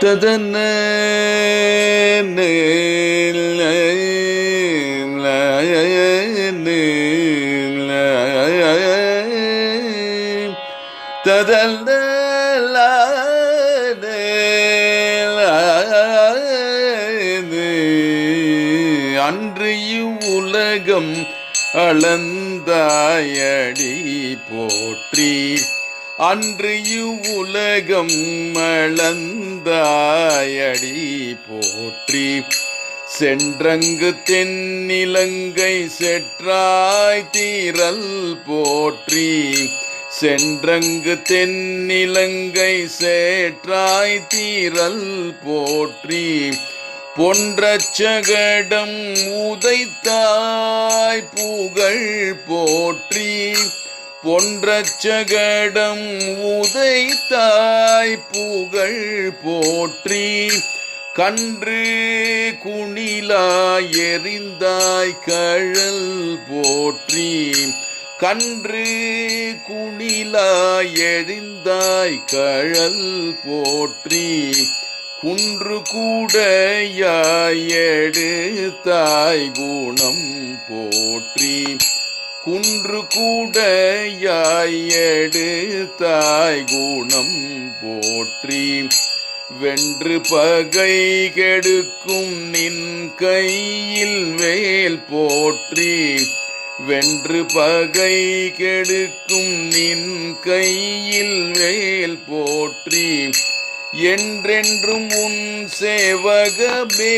ததன ததல்ல அன்று இவ்வுலகம் அளந்தாயடி போற்றி அன்று இவ்வுலகம் அளந்தாயடி போற்றி. சென்றங்கு தென்னிலங்கை செற்றாய் தீரல் போற்றி. சென்றங்கு தென்னிலங்கை சேற்றாய் தீரல் போற்றி. பொன்றச்சகடம் உதைத்தாய் புகழ் போற்றி. பொன்றச்சகடம் உதைத்தாய் புகழ் போற்றி கன்று குணிலாய் எறிந்தாய் கழல் போற்றி கன்று குணிலாய் எறிந்தாய் கழல் போற்றி குன்று கூடையாய் எடுத்தாய் குணம் போற்றி. குன்று கூடையாய் எடுத்தாய் குணம் போற்றி. வென்று பகை கெடுக்கும் நின் கையில் வேல் போற்றி. வென்று பகை கெடுக்கும் நின் கையில் வேல் போற்றி. என்றென்றும் உன் சேவகமே.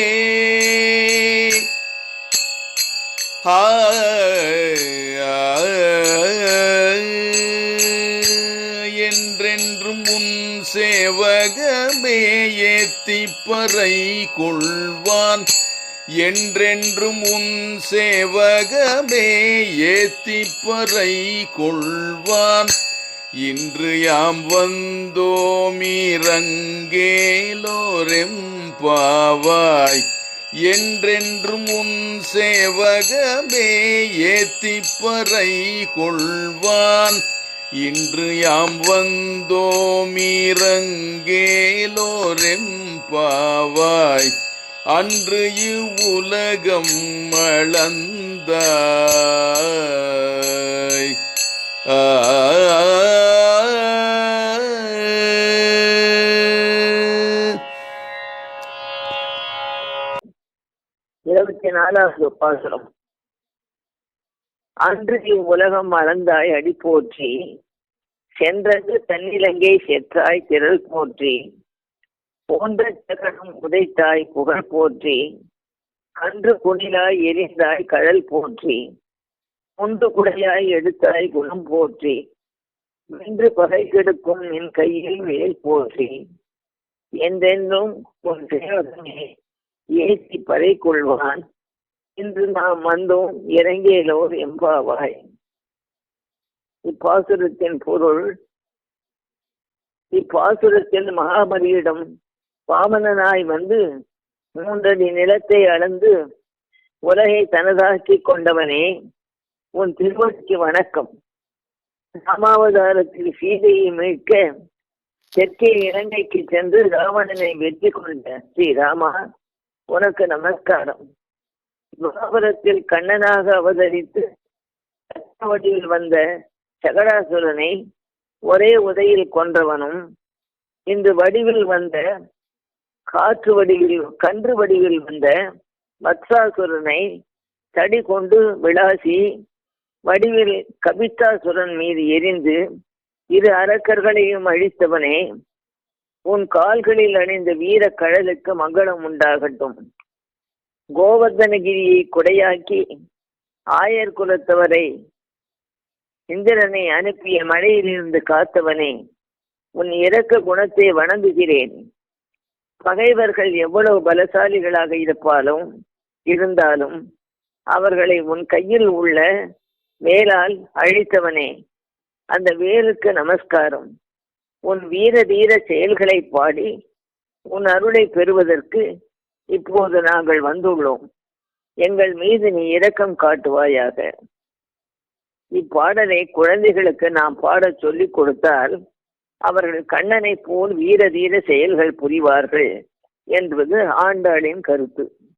என்றென்றும் உன் சேவகமே ஏத்திப்பறை கொள்வான் என்றென்றும் உன் சேவகமே ஏத்திப்பறை கொள்வான் இன்று யாம் வந்தோமிரங்கேலோரெம் பாவாய். என்றென்றும் உன் சேவகமே ஏத்திப்பறை கொள்வான். இன்று யாம் வந்தோமிரங்கேலோரெம் பாவாய். அன்று இவ்வுலகம் அளந்தாய் ஆ. நாலாவது பாசுரம் அன்று உலகம் அளந்தாய் அடி போற்றி சென்றது தன்னிலங்கை செற்றாய் திரள் போற்றி போன்ற சகனம் உதைத்தாய் புகழ் போற்றி கன்று குணிலாய் எரிந்தாய் கழல் போற்றி முண்டு குடையாய் எடுத்தாய் குணம் போற்றி வென்று பகை கெடுக்கும் என் கையில் வேல் போற்றி என்றென்றும் உன் சேவகமே ஏற்றி பறை கொள்வான் இன்று நாம் வந்தோம் இறங்கியலோர் எம்பாவாய் இப்பாசுரத்தின் பொருள் இப்பாசுரத்தில் மகாபலியிடம் வாமனனாய் வந்து மூன்றடி நிலத்தை அளந்து உலகை தனதாக்கி கொண்டவனே உன் திருவடிக்கு வணக்கம். ராமாவதாரத்தில் சீதையை மீட்க தெற்கே இலங்கைக்கு சென்று ராவணனை வெற்றி கொண்ட ஸ்ரீராமா உனக்கு நமஸ்காரம். துவாபரத்தில் கண்ணனாக அவதரித்து வடிவில் வந்த சகடாசுரனை ஒரே உதையில் கொன்றவனும் இந்த வடிவில் வந்த காற்று வடிவில் கன்று வடிவில் வந்த மத்சாசுரனை தடி கொண்டு விளாசி வடிவில் கபித்தாசுரன் மீது எரிந்து இரு அரக்கர்களையும் அழித்தவனே உன் கால்களில் அணிந்த வீர கழலுக்கு மங்களம் உண்டாகட்டும். கோவர்தனகிரியை கொடையாக்கி ஆயர் குலத்தவரை இந்திரனை அனுப்பிய மழையிலிருந்து காத்தவனே உன் இரக்க குணத்தை வணங்குகிறேன். பகைவர்கள் எவ்வளவு பலசாலிகளாக இருப்பாலும் இருந்தாலும் அவர்களை உன் கையில் உள்ள வேலால் அழித்தவனே அந்த வேலுக்கு நமஸ்காரம். உன் வீர தீர செயல்களை பாடி உன் அருளை பெறுவதற்கு இப்போது நாங்கள் வந்துள்ளோம். எங்கள் மீது நீ இரக்கம் காட்டுவாயாக. இப்பாடலை குழந்தைகளுக்கு நாம் பாடச் சொல்லிக் கொடுத்தால் அவர்கள் கண்ணனை போல் வீர தீர செயல்கள் புரிவார்கள் என்பது ஆண்டாளின் கருத்து.